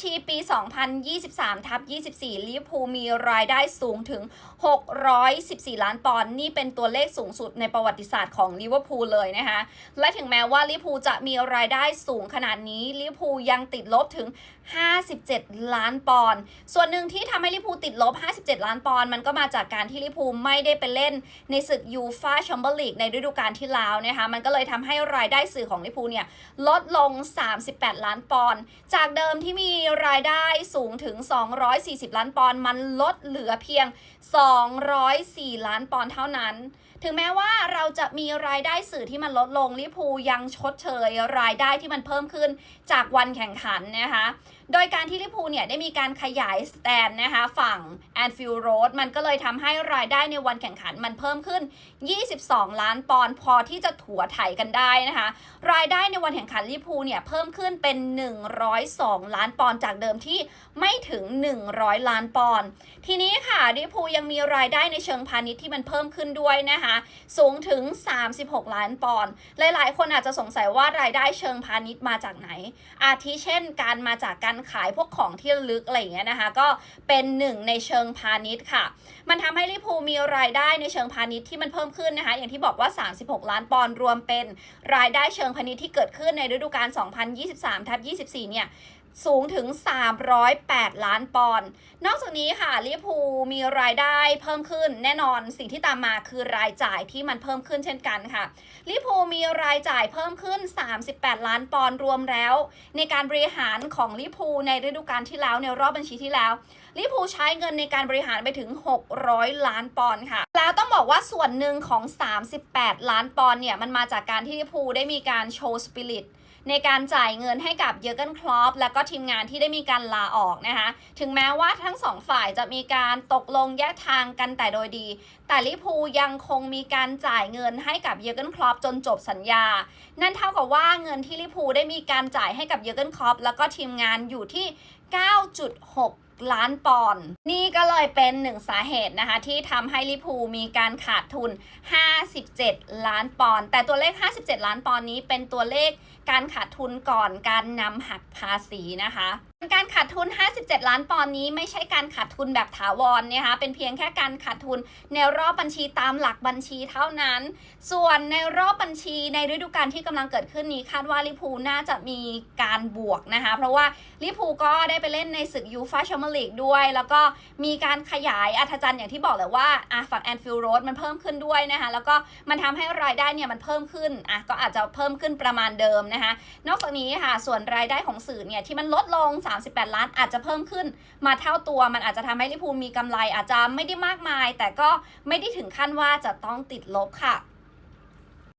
ชีปี 2023 ทับ 24 ลิเวอร์พูลมีรายได้สูงถึง 614 ล้านปอนด์นี่เป็นตัวเลขสูงสุดในประวัติศาสตร์ของลิเวอร์พูลเลยนะคะ และถึงแม้ว่าลิเวอร์พูลจะมีรายได้สูงขนาดนี้ลิเวอร์พูลยังติดลบถึง 57 ล้านปอนด์ส่วนหนึ่งที่ทำให้ลิเวอร์พูลติดลบ 57 ล้านปอนด์มันก็มาจากการที่ลิเวอร์พูลไม่ได้ไปเล่นในศึกยูฟาแชมเปี้ยนลีกในฤดูกาลที่แล้วนะคะมันก็เลยทำให้รายได้สื่อของลิเวอร์พูลเนี่ยลดลง 38 ล้านปอนด์จากเดิมที่มีรายได้สูงถึง 240 ล้านปอนด์มันลดเหลือเพียง 204 ล้านปอนด์เท่านั้น ถึงแม้ว่าเราจะมีรายได้สื่อที่มันลดลงลิพูยังชดเชยรายได้ที่มันเพิ่มขึ้นจากวันแข่งขันนะคะ โดยการที่ลิพูเนี่ยได้มีการขยายสแตนนะคะฝั่งแอนฟิลโรดมันก็เลยทำให้รายได้ในวันแข่งขันมันเพิ่มขึ้น 22 ล้านปอนด์พอที่จะถัวไถกันได้นะคะ รายได้ในวันแข่งขันลิพูเนี่ยเพิ่มขึ้นเป็น 102 ล้านปอนด์จากเดิมที่ไม่ถึง 100 ล้านปอนด์ทีนี้ค่ะลิพูยังมีรายได้ในเชิงพาณิชย์ที่มันเพิ่มขึ้นด้วยนะคะสูงถึง 36 ล้านปอนด์หลาย ๆ คนอาจจะสงสัยว่ารายได้เชิงพาณิชย์มาจากไหน อาทิเช่น การมาจากการขายพวกของที่ลึกอะไรอย่างเงี้ยนะคะ ก็เป็นหนึ่งในเชิงพาณิชย์ค่ะ มันทำให้ลิพูมีรายได้ในเชิงพาณิชย์ที่มันเพิ่มขึ้นนะคะ อย่างที่บอกว่า 36 ล้านปอนด์รวมเป็นรายได้เชิงพาณิชย์ที่เกิดขึ้นในฤดูกาล2023ทับ24เนี่ย สูงถึง 308 ล้านปอนด์ นอกจากนี้ค่ะลิเวอร์พูลมีรายได้เพิ่มขึ้นแน่นอนสิ่งที่ตามมาคือรายจ่ายที่มันเพิ่มขึ้นเช่นกันค่ะลิเวอร์พูลมีรายจ่ายเพิ่มขึ้น 38 ล้านปอนด์รวมแล้ว ในการบริหารของลิเวอร์พูลในฤดูกาลที่แล้วในรอบบัญชีที่แล้วลิเวอร์พูลใช้เงินในการบริหารไปถึง 600 ล้านปอนด์ค่ะ แล้วต้องบอกว่าส่วนหนึ่งของ 38 ล้านปอนด์เนี่ยมันมาจากการที่ลิเวอร์พูลได้มีการโชว์สปิริต ในการจ่ายเงินให้กับเยอร์เกนคลอปและก็ทีมงานที่ได้มีการลาออกนะคะถึงแม้ว่าทั้งสองฝ่ายจะมีการตกลงแยกทางกันแต่โดยดี แต่ลิพูยังคงมีการจ่ายเงินให้กับเยอร์เกนคลอปจนจบสัญญา นั่นเท่ากับว่าเงินที่ลิพูได้มีการจ่ายให้กับเยอร์เกนคลอปแล้วก็ทีมงานอยู่ที่9.6 ล้านปอนด์นี่ก็เลยเป็นหนึ่งสาเหตุนะคะ ที่ทำให้ลิพูมีการขาดทุน 57 ล้านปอนด์แต่ตัวเลข 57 ล้านปอนด์นี้เป็นตัวเลขการขาดทุนก่อนการนำหักภาษีนะคะการขาดทุน 57 ล้านปอนด์นี้ไม่ใช่การขาดทุนแบบถาวรนะคะเป็นเพียงแค่การขาดทุนในรอบบัญชีตามหลักบัญชีเท่านั้น ส่วนในรอบบัญชีในฤดูกาลที่กำลังเกิดขึ้นนี้คาดว่าลิพูน่าจะมีการบวกนะคะ เพราะว่าลิพูก็ได้ไปเล่นในศึกยูฟาแชมเปี้ยนลีกด้วย แล้วก็มีการขยายอัธจันทร์อย่างที่บอกเลยว่าอะฝั่งแอนฟิลด์โรดมันเพิ่มขึ้นด้วยนะคะแล้วก็มันทำให้รายได้เนี่ยมันเพิ่มขึ้นอะก็อาจจะเพิ่มขึ้นประมาณเดิมนะคะนอกจากนี้ค่ะส่วนรายได้ของสื่อเนี่ยที่มันลดลง 38 ล้านอาจจะเพิ่มขึ้น มาเท่าตัวมันอาจจะทำให้ลิพูลมีกำไรอาจจะไม่ได้มากมาย แต่ก็ไม่ได้ถึงขั้นว่าจะต้องติดลบค่ะ